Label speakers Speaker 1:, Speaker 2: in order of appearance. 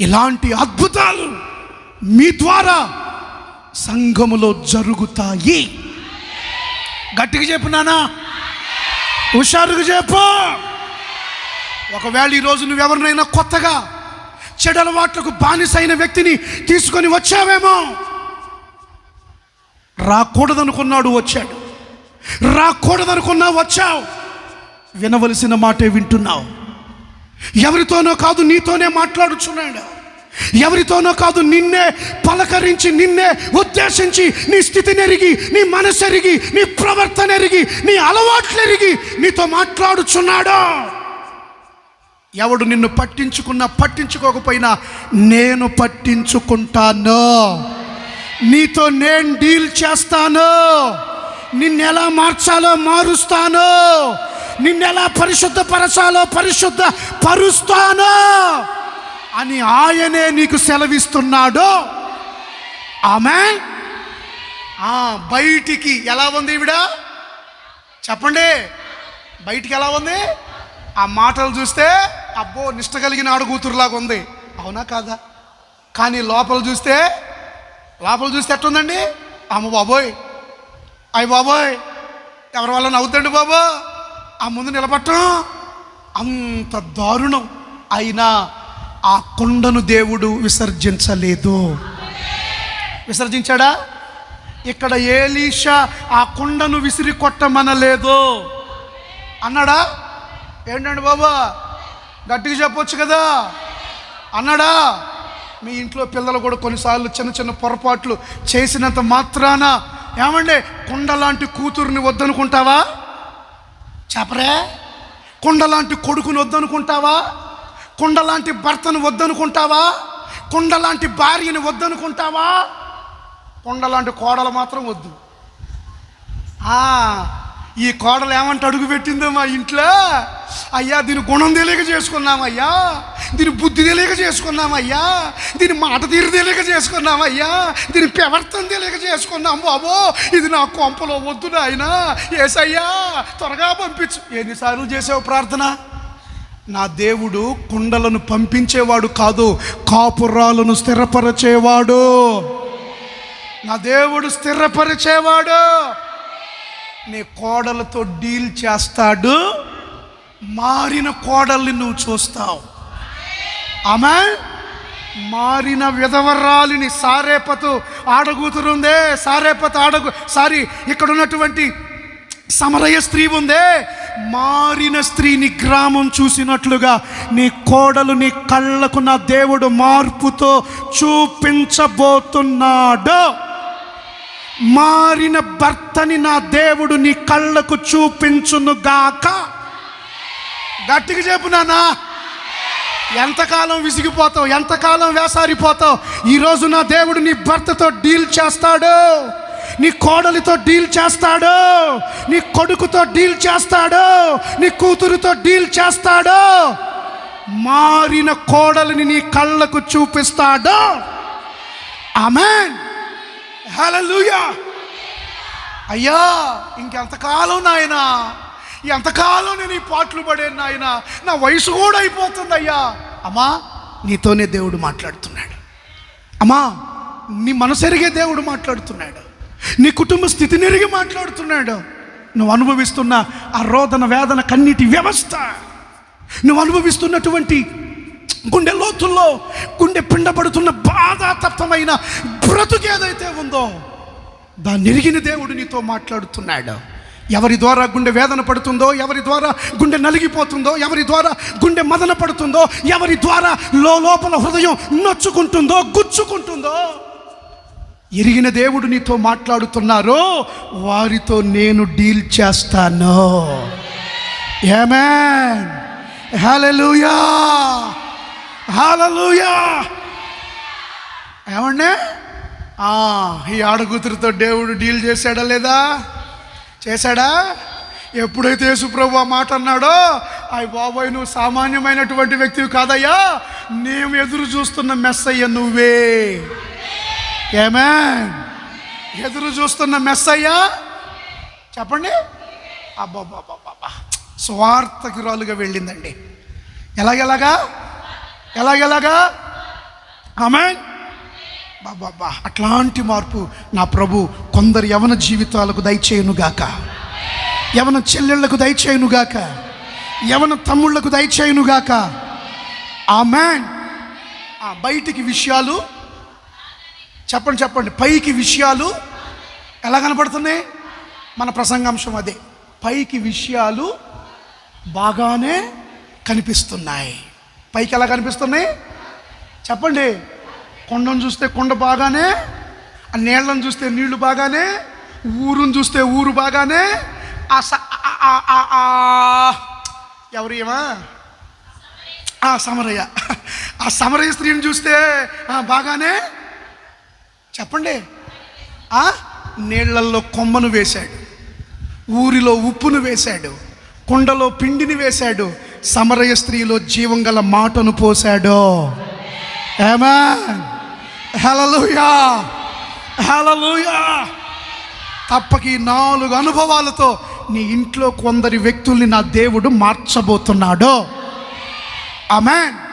Speaker 1: ఇలాంటి అద్భుతాలు మీ ద్వారా సంఘములో జరుగుతాయి. గట్టిగా చెప్పు నానా హుషారుగా చెప్పు. ఒకవేళ ఈరోజు నువ్వెవరినైనా కొత్తగా చెడలవాట్లకు బానిసైన వ్యక్తిని తీసుకొని వచ్చావేమో? రాకూడదనుకున్నాడు వచ్చాడు. రాకూడదనుకున్నా వచ్చావు. వినవలసిన మాటే వింటున్నావు. ఎవరితోనో కాదు నీతోనే మాట్లాడుచున్నాడు. ఎవరితోనో కాదు నిన్నే పలకరించి నిన్నే ఉద్దేశించి నీ స్థితిని ఎరిగి నీ మనసు ఎరిగి నీ ప్రవర్తన ఎరిగి నీ అలవాట్లు ఎరిగి నీతో మాట్లాడుచున్నాడు? ఎవడు నిన్ను పట్టించుకున్నా పట్టించుకోకపోయినా నేను పట్టించుకుంటాను. నీతో నేను డీల్ చేస్తాను. నిన్నెలా మార్చాలో మారుస్తాను. నిన్నెలా పరిశుద్ధపరచాలో పరిశుద్ధ పరుస్తాను అని ఆయనే నీకు సెలవిస్తున్నాడు. ఆమె బయటికి ఎలా ఉంది ఈవిడ? చెప్పండి. బయటికి ఎలా ఉంది? ఆ మాటలు చూస్తే అబ్బో నిష్ట కలిగిన ఆడు కూతురులాగా ఉంది. అవునా కాదా? కానీ లోపల చూస్తే లోపల చూస్తే ఎట్టుందండి? అమ్మ బాబోయ్. అయ్య బాబోయ్. ఎవరి వల్ల నవ్వుతండి బాబో? ఆ ముందు నిలబట్టడం అంత దారుణం. అయినా ఆ కొండను దేవుడు విసర్జించలేదు. విసర్జించాడా? ఇక్కడ ఏలీషా ఆ కొండను విసిరి కొట్టమనలేదు. అన్నాడా? ఏంటండి బాబా? గట్టిగా చెప్పొచ్చు కదా. అన్నాడా? మీ ఇంట్లో పిల్లలు కూడా కొన్నిసార్లు చిన్న చిన్న పొరపాట్లు చేసినంత మాత్రాన ఏమండి కొండ లాంటి కూతుర్ని వద్దనుకుంటావా? చెప్పరే? కుండలాంటి కొడుకుని వద్దనుకుంటావా? కుండలాంటి భర్తను వద్దనుకుంటావా? కుండలాంటి భార్యని వద్దనుకుంటావా? కుండలాంటి కోడలు మాత్రం వద్దు. ఈ కోడలు ఏమంటే అడుగు పెట్టిందో మా ఇంట్లో? అయ్యా దీని గుణం తెలియక చేసుకున్నామయ్యా దీని బుద్ధి తెలియక చేసుకున్నామయ్యా దీని మాట తీరు తెలియక చేసుకున్నామయ్యా దీని ప్రవర్తన తెలియక చేసుకున్నాం బాబో. ఇది నా కొంపలో వద్దు ఆయన ఏసయ్యా త్వరగా పంపించు. ఎన్నిసార్లు చేసావు ప్రార్థన? నా దేవుడు కుండలను పంపించేవాడు కాదు కాపురాలను స్థిరపరచేవాడు. నా దేవుడు స్థిరపరిచేవాడు. నీ కోడలతో డీల్ చేస్తాడు మారిన కోడల్ని నువ్వు చూస్తావు. ఆమె మారిన విధవరాలిని సారేపతు ఆడగూతురుందే సారేపతు ఆడగు సారీ ఇక్కడ ఉన్నటువంటి సమరయ స్త్రీ ఉందే మారిన స్త్రీని గ్రామం చూసినట్లుగా నీ కోడలు నీ కళ్ళకు నా దేవుడు మార్పుతో చూపించబోతున్నాడు. మారిన భర్తని నా దేవుడు నీ కళ్ళకు చూపించునుగాక. గట్టిగా చెప్పు నానా ఎంతకాలం విసిగిపోతావు? ఎంతకాలం వేసారిపోతావు? ఈరోజు నా దేవుడు నీ భర్తతో డీల్ చేస్తాడు. నీ కోడలితో డీల్ చేస్తాడు. నీ కొడుకుతో డీల్ చేస్తాడు. నీ కూతురుతో డీల్ చేస్తాడు. మారిన కోడలిని నీ కళ్ళకు చూపిస్తాడు. ఆమెన్. హల్లెలూయా. అయ్యా ఇంకెంతకాలం నాయనా? ఎంతకాలం నేను ఈ పాటలు పడాను నాయన నా వయసు కూడా అయిపోతుందయ్యా. అమ్మా నీతోనే దేవుడు మాట్లాడుతున్నాడు. అమ్మా నీ మనసెరిగే దేవుడు మాట్లాడుతున్నాడు. నీ కుటుంబ స్థితి నెరిగి మాట్లాడుతున్నాడు. నువ్వు అనుభవిస్తున్న ఆ రోదన వేదన కన్నీటి వ్యవస్థ నువ్వు అనుభవిస్తున్నటువంటి గుండె లోతుల్లో గుండె పిండబడుతున్న బాధాతప్తమైన బ్రతుకు ఏదైతే ఉందో దాన్ని ఎరిగిన దేవుడు నీతో మాట్లాడుతున్నాడు. ఎవరి ద్వారా గుండె వేదన పడుతుందో ఎవరి ద్వారా గుండె నలిగిపోతుందో ఎవరి ద్వారా గుండె మదన పడుతుందో ఎవరి ద్వారా లో లోపల హృదయం నొచ్చుకుంటుందో గుచ్చుకుంటుందో ఎరిగిన దేవుడు నీతో మాట్లాడుతున్నారో వారితో నేను డీల్ చేస్తాను. ఏమేన్ హాలూయా హాలూయా ఏమండే? ఆ, ఈ ఆడకూతురితో దేవుడు డీల్ చేశాడా లేదా? చేశాడా? ఎప్పుడైతే యేసుప్రభు ఆ మాట అన్నాడో అయ్య బాబాయ్ నువ్వు సామాన్యమైనటువంటి వ్యక్తివి కాదయ్యా. నేను ఎదురు చూస్తున్న మెస్సయ్య నువ్వే. ఏమే ఎదురు చూస్తున్న మెస్సయ్యా? చెప్పండి. అబ్బాబ్బాబ్బా స్వార్థకిరాలుగా వెళ్ళిందండి. ఎలాగెలాగా ఎలాగెలాగా ఆమె బాబా అట్లాంటి మార్పు నా ప్రభు కొందరు యవన జీవితాలకు దయచేయునుగాక. యవన చెల్లెళ్ళకు దయచేయునుగాక. యవన తమ్ముళ్ళకు దయచేయునుగాక. ఆమెన్. ఆ బయటికి విషయాలు చెప్పండి చెప్పండి. పైకి విషయాలు ఎలా కనపడుతున్నాయి? మన ప్రసంగాంశం అదే. పైకి విషయాలు బాగానే కనిపిస్తున్నాయి. పైకి ఎలా కనిపిస్తున్నాయి? చెప్పండి. కొండను చూస్తే కొండ బాగానే ఆ నీళ్ళను చూస్తే నీళ్ళు బాగానే ఊరుని చూస్తే ఊరు బాగానే ఆ ఆ- ఆ- ఎవరు ఏమా ఆ సమరయ్య. ఆ సమరయ్య స్త్రీని చూస్తే బాగానే చెప్పండి. ఆ? నీళ్ళల్లో కొమ్మను వేశాడు. ఊరిలో ఉప్పును వేశాడు. కుండలో పిండిని వేశాడు. సమరయ స్త్రీలో జీవం గల మాటను పోశాడు. ఏమా హలలుయా హలలుయా తప్పక ఈ నాలుగు అనుభవాలతో నీ ఇంట్లో కొందరి వ్యక్తుల్ని నా దేవుడు మార్చబోతున్నాడు. ఆమెన్